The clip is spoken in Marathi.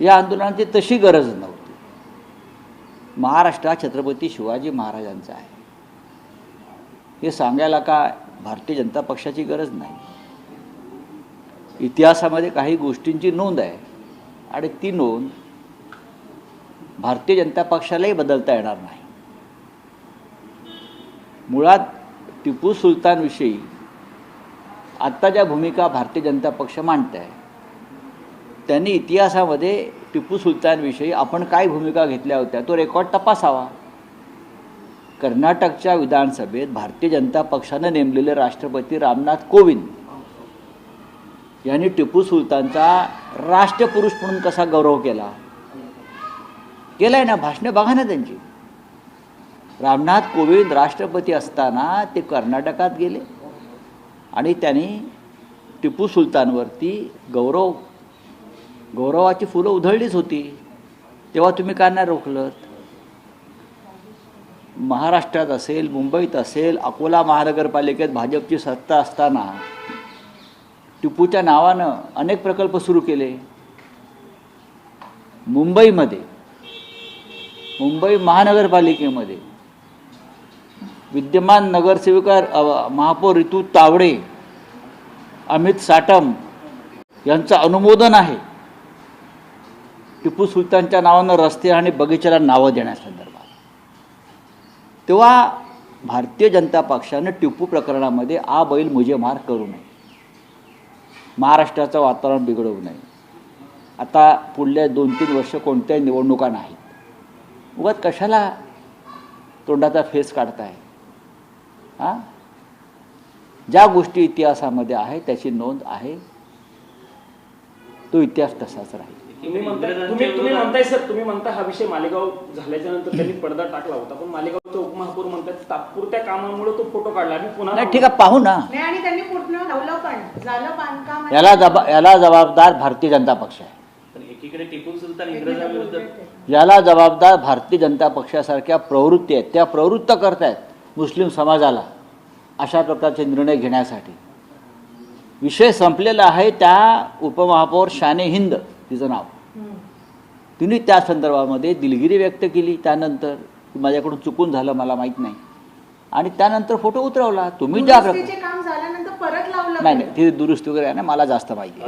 या आंदोलनाची तशी गरज नव्हती. महाराष्ट्र हा छत्रपती शिवाजी महाराजांचा आहे. हे सांगायला का भारतीय जनता पक्षाची गरज नाही? इतिहासामध्ये काही गोष्टींची नोंद आहे आणि ती नोंद भारतीय जनता पक्षालाही बदलता येणार नाही. मुळात टिपू सुलतानविषयी आत्ता ज्या भूमिका भारतीय जनता पक्ष मांडत आहे त्यांनी इतिहासामध्ये टिपू सुलतानविषयी आपण काय भूमिका घेतल्या होत्या तो रेकॉर्ड तपासावा. कर्नाटकच्या विधानसभेत भारतीय जनता पक्षानं नेमलेले राष्ट्रपती रामनाथ कोविंद यांनी टिपू सुलतानचा राष्ट्रपुरुष म्हणून कसा गौरव केला? केलाय ना भाषणं बघा ना त्यांची. रामनाथ कोविंद राष्ट्रपती असताना ते कर्नाटकात गेले आणि त्यांनी टिपू सुलतानवरती गौरव गौरवाची फुलं उधळलीच होती तेव्हा तुम्ही का नाही रोखलं महाराष्ट्रात असेल मुंबईत असेल अकोला महानगरपालिकेत भाजपची सत्ता असताना टिपूच्या नावानं अनेक प्रकल्प सुरू केले. मुंबईमध्ये मुंबई महानगरपालिकेमध्ये विद्यमान नगरसेविका महापौर ऋतू तावडे अमित साटम यांचं अनुमोदन आहे. टिपू सुलतानच्या नावानं रस्ते आणि बगीचाला नावं देण्यासंदर्भात. तेव्हा भारतीय जनता पक्षानं टिपू प्रकरणामध्ये आ बैल मुझे मार करू नये. महाराष्ट्राचं वातावरण बिघडवू नये. आता पुढल्या दोन तीन वर्ष कोणत्याही निवडणुका नाहीत. उगाच कशाला तोंडाचा फेस काढताय? हां ज्या गोष्टी इतिहासामध्ये आहे त्याची नोंद आहे. तो इतिहास तसाच राहील. तुम्ही म्हणताय तुम्ही तुम्ही म्हणताय सर तुम्ही म्हणता हा विषय मालेगाव झाल्याच्यानंतर त्यांनी पडदा टाकला होता पण मालेगावचे उपमहापौर म्हणतात तात्पुरत्या कामामुळे तो फोटो काढला आणि पुन्हा नाही ठीक आहे पाहू ना. नाही आणि त्यांनी पूर्ण लावलं पण. झालं बांधकाम आणि- याला जबा याला जबाबदार भारतीय जनता पक्ष आहे. पण एकीकडे टिपू सुलतान इंग्रजांविरुद्ध याला जबाबदार भारतीय जनता पक्षासारख्या प्रवृत्ती आहेत. त्या प्रवृत्त करतायत मुस्लिम समाजाला अशा प्रकारचे निर्णय घेण्यासाठी. विषय संपलेला आहे त्या उपमहापौर शाने हिंद. तिचं नाव. तिने त्या संदर्भामध्ये दिलगिरी व्यक्त केली. त्यानंतर माझ्याकडून चुकून झालं मला माहीत नाही. आणि त्यानंतर फोटो उतरवला. तुम्ही ज्या प्रकारे दुरुस्तीचे काम झाल्यानंतर परत लावलं नाही नाही ती दुरुस्ती वगैरे आहे ना मला जास्त माहिती